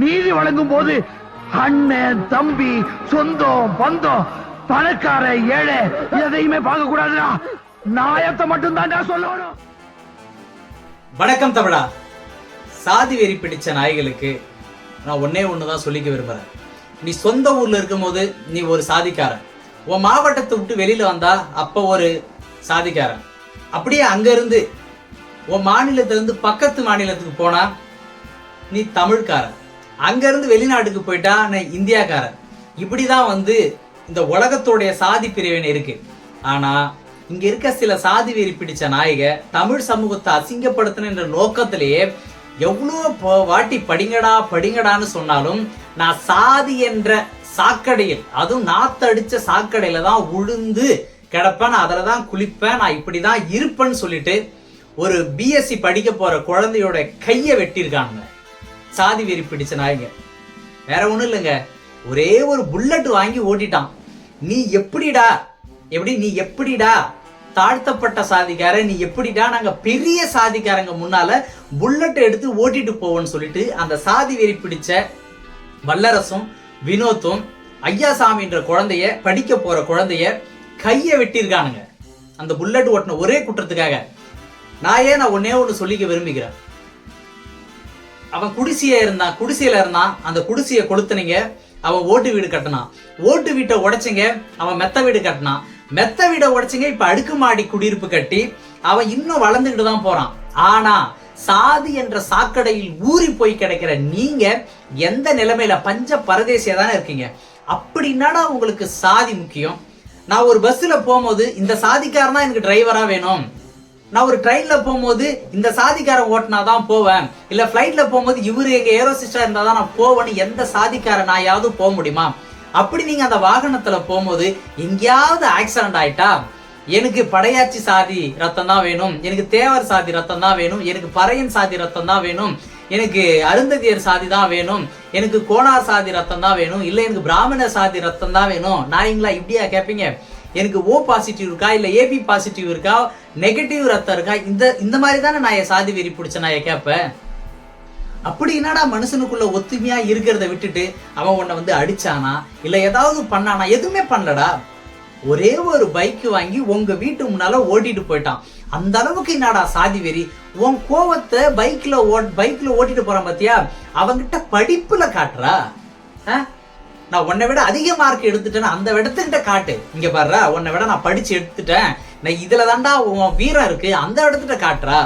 நீதி வழங்கும் போது அண்ணன் தம்பி சொந்தம் பந்தம் பணக்கார ஏழை எதையுமே பார்க்க கூடாதுடா. நாயத்தை மட்டும் தான்டா சொல்லணும். வணக்கம் தமிழா. சாதி வெறி பிடிச்ச நாய்களுக்கு நான் ஒன்னே ஒன்று தான் சொல்லிக்க விரும்புகிறேன் நீ சொந்த ஊர்ல இருக்கும்போது நீ ஒரு சாதிக்காரன். உன் மாவட்டத்தை விட்டு வெளியில வந்தா அப்போ ஒரு சாதிக்காரன். அப்படியே அங்க இருந்து உன் மாநிலத்துல இருந்து பக்கத்து மாநிலத்துக்கு போனா நீ தமிழ்காரன். அங்கேருந்து வெளிநாட்டுக்கு போயிட்டான் இந்தியாக்காரன். இப்படி தான் வந்து இந்த உலகத்துடைய சாதி பிரிவினை இருக்கு. ஆனால் இங்கே இருக்க சில சாதி வெறி பிடிச்ச நாயக தமிழ் சமூகத்தை அசிங்கப்படுத்தணுன்ற நோக்கத்திலேயே எவ்வளோ வாட்டி படிங்கடா படிங்கடான்னு சொன்னாலும் நான் சாதி என்ற சாக்கடையில் அதுவும் நாத்தடிச்ச சாக்கடையில தான் உழுந்து கிடப்பேன் நான் அதில் தான் குளிப்பேன் நான் இப்படி தான் இருப்பேன்னு சொல்லிட்டு ஒரு பிஎஸ்சி படிக்க போகிற குழந்தையோட கையை வெட்டியிருக்காங்க சாதி வெறி பிடிச்ச நாய்ங்க. வேற ஒன்றும் இல்லைங்க. ஒரே ஒரு புல்லட் வாங்கி ஓட்டிட்டான். நீ எப்படிடா? எப்படி? நீ எப்படிடா? தாழ்த்தப்பட்ட சாதிக்கார நீ எப்படிடா? நாங்க பெரிய சாதிக்காரங்க முன்னால புல்லட் எடுத்து ஓட்டிட்டு போவோம்னு சொல்லிட்டு அந்த சாதி வெறி பிடிச்ச வல்லரசும் வினோத்தும் ஐயாசாமின்ற குழந்தைய படிக்க போற குழந்தைய கையை வெட்டியிருக்கானுங்க. அந்த புல்லட் ஓட்டின ஒரே குற்றத்துக்காக. நான் ஏன் நான் ஒன்னே ஒன்று சொல்லிக்க விரும்புகிறேன்? அவன் குடிசைய இருந்தான் குடிசையில இருந்தான் அந்த குடிசையை கொளுத்துனீங்க அவன் ஓட்டு வீடு கட்டினான் ஓட்டு வீட்டை உடைச்சிங்க அவன் மெத்த வீடு கட்டினான் மெத்த வீடை உடைச்சிங்க இப்ப அடுக்குமாடி குடியிருப்பு கட்டி அவன் இன்னும் வளர்ந்துக்கிட்டு தான் போறான். ஆனா சாதி என்ற சாக்கடையில் ஊறி போய் கிடைக்கிற நீங்க எந்த நிலைமையில? பஞ்ச பரதேசியா தானே இருக்கீங்க. அப்படின்னாடா உங்களுக்கு சாதி முக்கியம்? நான் ஒரு பஸ்ல போகும்போது இந்த சாதிக்காரனா எனக்கு டிரைவரா வேணும். நான் ஒரு ட்ரெயின்ல போகும்போது இந்த சாதிக்காரன் ஓட்டினா தான் போவேன். இல்ல ஃப்ளைட்டில் போகும்போது இவரு எங்க ஏரோசிஸ்டா இருந்தா தான் நான் போவேன்னு எந்த சாதிக்காரன் நாயாவது போக முடியுமா? அப்படி நீங்க அந்த வாகனத்துல போகும்போது எங்கேயாவது ஆக்சிடென்ட் ஆயிட்டா எனக்கு படையாச்சி சாதி ரத்தம் தான் வேணும் எனக்கு தேவர் சாதி ரத்தம் தான் வேணும் எனக்கு பறையன் சாதி ரத்தம் தான் வேணும் எனக்கு அருந்ததியர் சாதி தான் வேணும் எனக்கு கோணார் சாதி ரத்தம் தான் வேணும் இல்லை எனக்கு பிராமண சாதி ரத்தம் தான் வேணும். நான் எங்களா இப்படியா கேட்பீங்க எனக்கு ஓ பாசிட்டிவ் இருக்கா இல்லை ஏபி பாசிட்டிவ் இருக்கா நெகட்டிவ் ரத்தம் இருக்கா இந்த இந்த மாதிரி தானே நான் என் சாதி வெறி பிடிச்ச நான் கேட்பேன் அப்படி என்னடா மனுஷனுக்குள்ள ஒத்துமையா இருக்கிறத விட்டுட்டு அவன் உன்னை வந்து அடிச்சானா இல்லை ஏதாவது பண்ணானா? எதுவுமே பண்ணலடா. ஒரே ஒரு பைக் வாங்கி உங்க வீட்டு முன்னால ஓட்டிட்டு போயிட்டான். அந்த அளவுக்கு என்னடா சாதி வெறி? உன் கோவத்தை பைக்ல ஓட் பைக்ல ஓட்டிட்டு போறான் பாத்தியா? அவங்கிட்ட படிப்புல காட்டுறா. ஆ? நான் உன்னை விட அதிக மார்க் எடுத்துட்டேன்னு அந்த இடத்துக்கிட்ட காட்டு. இங்க பாருடா உன்னை விட நான் படிச்சு எடுத்துட்டேன். நான் இதுல தாண்டா உன் வீரம் இருக்கு. அந்த இடத்துட்ட காட்டுறா.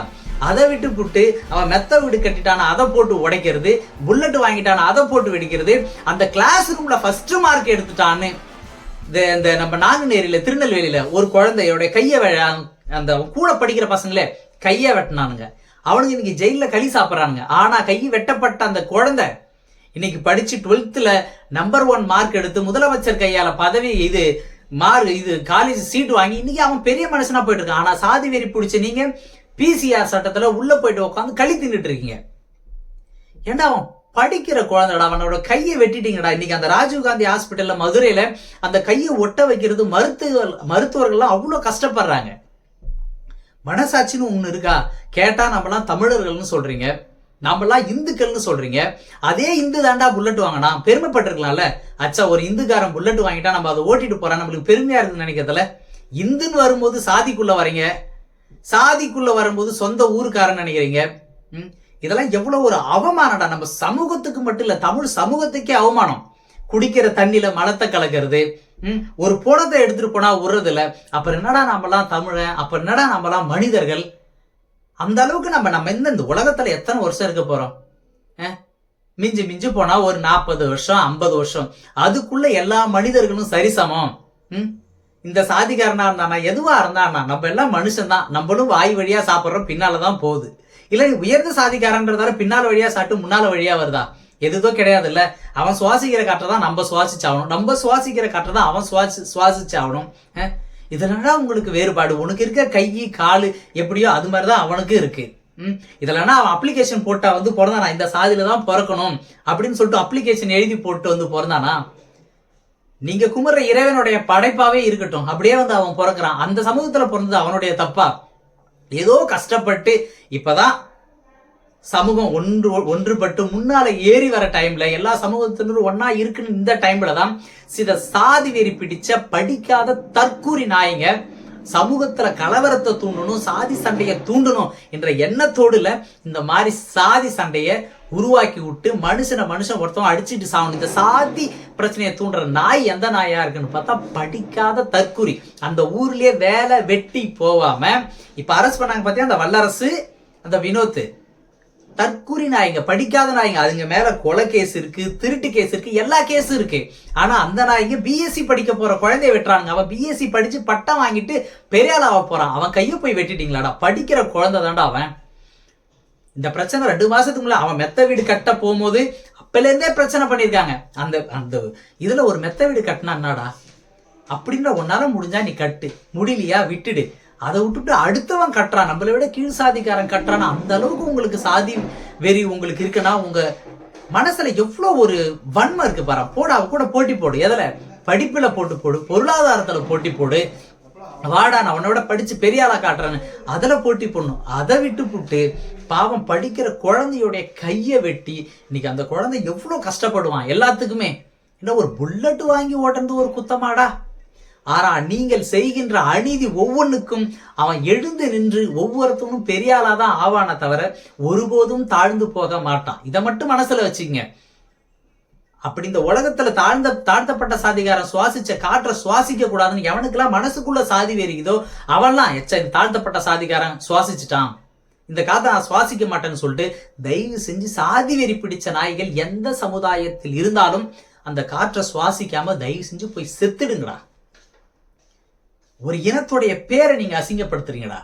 அதை விட்டு புட்டு அவன் மெத்த வீடு கட்டிட்டானா அதை போட்டு உடைக்கிறது. புல்லட் வாங்கிட்டானா அதை போட்டு வெடிக்கிறது. அந்த கிளாஸ் ரூம்ல ஃபர்ஸ்ட் மார்க் எடுத்துட்டான்னு இந்த இந்த நம்ம நாங்குநேரியில திருநெல்வேலியில ஒரு குழந்தையோட கையை அந்த கூட படிக்கிற பசங்களே கையை வெட்டினானுங்க. அவனுங்க இன்னைக்கு ஜெயில களி சாப்பிட்றானுங்க. ஆனா கை வெட்டப்பட்ட அந்த குழந்தை இன்னைக்கு படிச்சு டுவெல்த்ல நம்பர் ஒன் மார்க் எடுத்து முதலமைச்சர் கையால பதவி இது மார்க் இது காலேஜ் சீட் வாங்கி இன்னைக்கு அவன் பெரிய மனுஷனா போயிட்டு இருக்கான் ஆனா சாதி வெறி பிடிச்ச நீங்க பிசிஆர் சட்டத்துல உள்ள போயிட்டு உட்காந்து களி தின்னுட்டு இருக்கீங்க. ஏண்டா அவன் படிக்கிற குழந்தைடா அவனோட கையை வெட்டிட்டீங்கடா. இன்னைக்கு அந்த ராஜீவ்காந்தி ஹாஸ்பிட்டல்ல மதுரையில அந்த கையை ஒட்ட வைக்கிறது மருத்துவ மருத்துவர்கள்லாம் அவ்வளோ கஷ்டப்படுறாங்க. மனசாட்சின்னு ஒண்ணு இருக்கா? கேட்டா நம்மலாம் தமிழர்கள்னு சொல்றீங்க. நம்மளாம் இந்துக்கள்னு சொல்றீங்க. அதே இந்து தாண்டா புல்லட் வாங்கினா பெருமைப்பட்டிருக்கலாம்ல? அச்சா ஒரு இந்துக்காரன் புல்லட் வாங்கிட்டா நம்ம அதை ஓட்டிட்டு போறான் நம்மளுக்கு பெருமையா இருக்குன்னு நினைக்கிறதுல? இந்துன்னு வரும்போது சாதிக்குள்ள வரீங்க. சாதிக்குள்ள வரும்போது சொந்த ஊருக்காரன் நினைக்கிறீங்க. ம், இதெல்லாம் எவ்வளவு ஒரு அவமானடா நம்ம சமூகத்துக்கு மட்டும் இல்ல தமிழ் சமூகத்துக்கே அவமானம். குடிக்கிற தண்ணியில மலத்தை கலக்கிறது ஒரு புலத்தை எடுத்துட்டு போனா உறதுல அப்புறம் என்னடா நம்மலாம் தமிழன்? அப்புறம் என்னடா நம்மலாம் மனிதர்கள்? அந்த அளவுக்கு நம்ம நம்ம இந்த இந்த உலகத்துல எத்தனை வருஷம் இருக்க போறோம்? மிஞ்சி மிஞ்சி போனா ஒரு நாற்பது வருஷம் ஐம்பது வருஷம். அதுக்குள்ள எல்லா மனிதர்களும் சரிசமம். ம்? இந்த சாதிகாரனா இருந்தானா எதுவா இருந்தானா நம்ம எல்லாம் மனுஷன்தான். நம்மளும் வாய் வழியா பின்னால் பின்னாலதான் போகுது. இல்லை உயர்ந்த சாதிக்காரன்றதால பின்னால வழியா சாப்பிட்டு முன்னால வழியா வருதா? எதுதோ கிடையாது இல்ல அவன் சுவாசிக்கிற காற்றை தான் நம்ம சுவாசிச்சாகணும். நம்ம சுவாசிக்கிற காற்றை தான் அவன் சுவாசி சுவாசிச்சாகணும். அஹ்? இதுலனா உங்களுக்கு வேறுபாடு. உனக்கு இருக்க கை காலு எப்படியோ அது மாதிரி தான் அவனுக்கு இருக்கு. ம்? இதுலனா அவன் அப்ளிகேஷன் போட்டா வந்து பிறந்தானா? இந்த சாதியில தான் பிறக்கணும் அப்படின்னு சொல்லிட்டு அப்ளிகேஷன் எழுதி போட்டு வந்து பிறந்தானா? நீங்க குமுற இறைவனுடைய படைப்பாவே இருக்கட்டும். அப்படியே வந்து அவன் பிறக்கிறான். அந்த சமூகத்துல பிறந்தது அவனுடைய தப்பா? ஏதோ கஷ்டப்பட்டு இப்பதான் சமூகம் ஒன்று ஒன்றுபட்டு முன்னால ஏறி வர டைம்ல எல்லா சமூகத்தினரும் ஒன்னா இருக்குன்னு இந்த டைம்ல தான் சில சாதி வெறி பிடிச்ச படிக்காத தற்கூரி நாயங்க சமூகத்துல கலவரத்தை தூண்டணும் சாதி சண்டையை தூண்டணும் என்ற எண்ணத்தோடுல இந்த மாதிரி சாதி சண்டையை உருவாக்கி விட்டு மனுஷனை மனுஷன் ஒருத்தவன் அடிச்சுட்டு சாகணும். இந்த சாதி பிரச்சனையை தூண்டுற நாய் எந்த நாயா இருக்குன்னு பார்த்தா படிக்காத தற்கூரி. அந்த ஊர்லயே வேலை வெட்டி போகாம இப்ப அரசு பண்ணாங்க பார்த்தீங்கன்னா அந்த வல்லரசு அந்த வினோத் தற்கூறி நாய்ங்க படிக்காத நாய்ங்க. அதுங்க மேல கொலை கேஸ் இருக்கு திருட்டு கேஸ் இருக்கு எல்லா கேஸும் இருக்கு. ஆனா அந்த நாய்ங்க பிஎஸ்சி படிக்க போற குழந்தைய வெட்டுறாங்க அவன் பிஎஸ்சி படிச்சு பட்டம் வாங்கிட்டு பெரிய ஆளாக போறான். அவன் கையை போய் வெட்டிட்டீங்களாடா? படிக்கிற குழந்தை தான்டா அவன். இந்த பிரச்சனை ரெண்டு மாசத்துக்கு முன்னாடி அவன் மெத்த வீடு கட்ட போகும்போது அப்பல இருந்தே பிரச்சனை பண்ணியிருக்காங்க. அந்த அந்த இதுல ஒரு மெத்த வீடு கட்டினா என்னடா? அப்படின்ற உன்னால முடிஞ்சா நீ கட்டு. முடியலையா? விட்டுடு. அதை விட்டுட்டு அடுத்தவன் கட்டுறான். நம்மளை விட கீழ் சாதிக்காரன் கட்டுறான் அந்த அளவுக்கு உங்களுக்கு சாதி வெறி உங்களுக்கு இருக்குன்னா உங்க மனசுல எவ்வளோ ஒரு வன்மை இருக்கு பாரு. போடா அவ கூட போட்டி போடு. எதுல? படிப்புல போட்டு போடு. பொருளாதாரத்துல போட்டி போடு. வாடா நான் உன்னை விட படிச்சு பெரிய ஆளா காட்டுறேன்னு. அதில் போட்டி போடணும். அதை விட்டு போட்டு பாவம் படிக்கிற குழந்தையுடைய கையை வெட்டி இன்னைக்கு அந்த குழந்தை எவ்வளோ கஷ்டப்படுவான்? எல்லாத்துக்குமே. என்ன ஒரு புல்லட் வாங்கி ஓட்டுறது ஒரு குத்தமாடா? ஆனா நீங்கள் செய்கின்ற அநீதி ஒவ்வொன்றுக்கும் அவன் எழுந்து நின்று ஒவ்வொருத்தனும் பெரிய ஆவான தவிர ஒருபோதும் தாழ்ந்து போக மாட்டான். இதை மட்டும் மனசுல வச்சுங்க அப்படி இந்த உலகத்துல தாழ்ந்த தாழ்த்தப்பட்ட சாதிகாரன் சுவாசிச்ச காற்றை சுவாசிக்க கூடாதுன்னு எவனுக்கெல்லாம் மனசுக்குள்ள சாதி வெறிக்குதோ அவன்லாம் எச்ச இந்த தாழ்த்தப்பட்ட சாதிகாரன் சுவாசிச்சுட்டான். இந்த காற்றை நான் சுவாசிக்க மாட்டேன்னு சொல்லிட்டு தயவு செஞ்சு சாதி வெறி பிடிச்ச நாய்கள் எந்த சமுதாயத்தில் இருந்தாலும் அந்த காற்றை சுவாசிக்காம தயவு செஞ்சு போய் செத்துடுங்களா ஒரு இனத்துடைய பேரை நீங்க அசிங்கப்படுத்துறீங்கடா.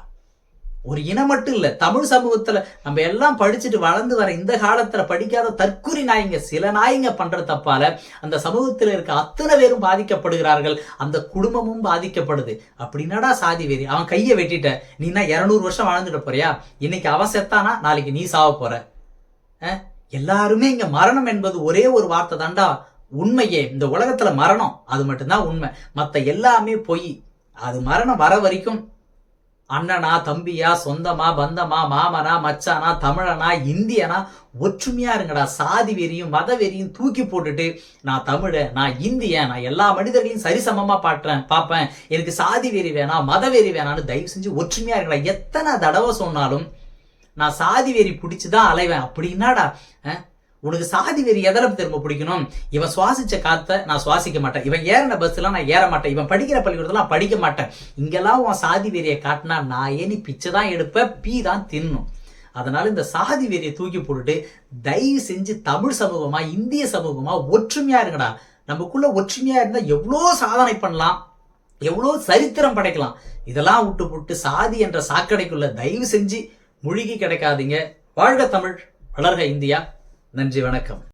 ஒரு இனம் மட்டும் இல்லை தமிழ் சமூகத்துல நம்ம எல்லாம் படிச்சுட்டு வளர்ந்து வர இந்த காலத்துல படிக்காத தற்கொலை நாய்ங்க சில நாய்ங்க பண்ற தப்பால அந்த சமூகத்துல இருக்க அத்தனை பேரும் பாதிக்கப்படுகிறார்கள் அந்த குடும்பமும் பாதிக்கப்படுது. அப்படின்னாடா சாதி வெறி? அவன் கையை வெட்டிட்ட. நீனா இரநூறு வருஷம் வாழ்ந்துட்டு போறியா? இன்னைக்கு அவன் செத்தானா? நாளைக்கு நீ சாவ போற. எல்லாருமே இங்க மரணம் என்பது ஒரே ஒரு வார்த்தை தாண்டா. உண்மையே இந்த உலகத்துல மரணம் அது மட்டும்தான் உண்மை. மற்ற எல்லாமே பொய். அது மரணம் வர வரைக்கும் அண்ணனா தம்பியா சொந்தமா பந்தமா மாமனா மச்சானா தமிழனா இந்தியனா ஒற்றுமையா இருங்கடா. சாதி வெறியும் மத வெறியும் தூக்கி போட்டுட்டு நான் தமிழ நான் இந்தியன் நான் எல்லா மனிதர்களையும் சரிசமமா பாட்டுறேன் பார்ப்பேன். எனக்கு சாதி வெறி வேணாம் மத வெறி வேணாம்னு தயவு செஞ்சு ஒற்றுமையா இருக்கடா எத்தனை தடவை சொன்னாலும் நான் சாதி வெறி பிடிச்சுதான் அலைவேன். அப்படின்னாடா உனக்கு சாதி வெறி எதில் திரும்ப பிடிக்கணும்? இவன் சுவாசிச்ச காத்த நான் சுவாசிக்க மாட்டேன். இவன் ஏறின பஸ்லாம் நான் ஏற மாட்டேன். இவன் படிக்கிற பள்ளிக்கூடத்தில் நான் படிக்க மாட்டேன். இங்கெல்லாம் உன் சாதி வெறியை காட்டினா நான் ஏனி பிச்சை தான் எடுப்பேன் பீ தான் தின்னும். அதனால இந்த சாதி வெறியை தூக்கி போட்டுட்டு தயவு செஞ்சு தமிழ் சமூகமா இந்திய சமூகமா ஒற்றுமையா இருங்கடா. நமக்குள்ள ஒற்றுமையா இருந்தா எவ்வளோ சாதனை பண்ணலாம். எவ்வளோ சரித்திரம் படைக்கலாம். இதெல்லாம் விட்டு போட்டு சாதி என்ற சாக்கடைக்குள்ள தயவு செஞ்சு முழுகி கிடைக்காதீங்க. வாழ்க தமிழ் வளர்க இந்தியா. நன்றி வணக்கம்.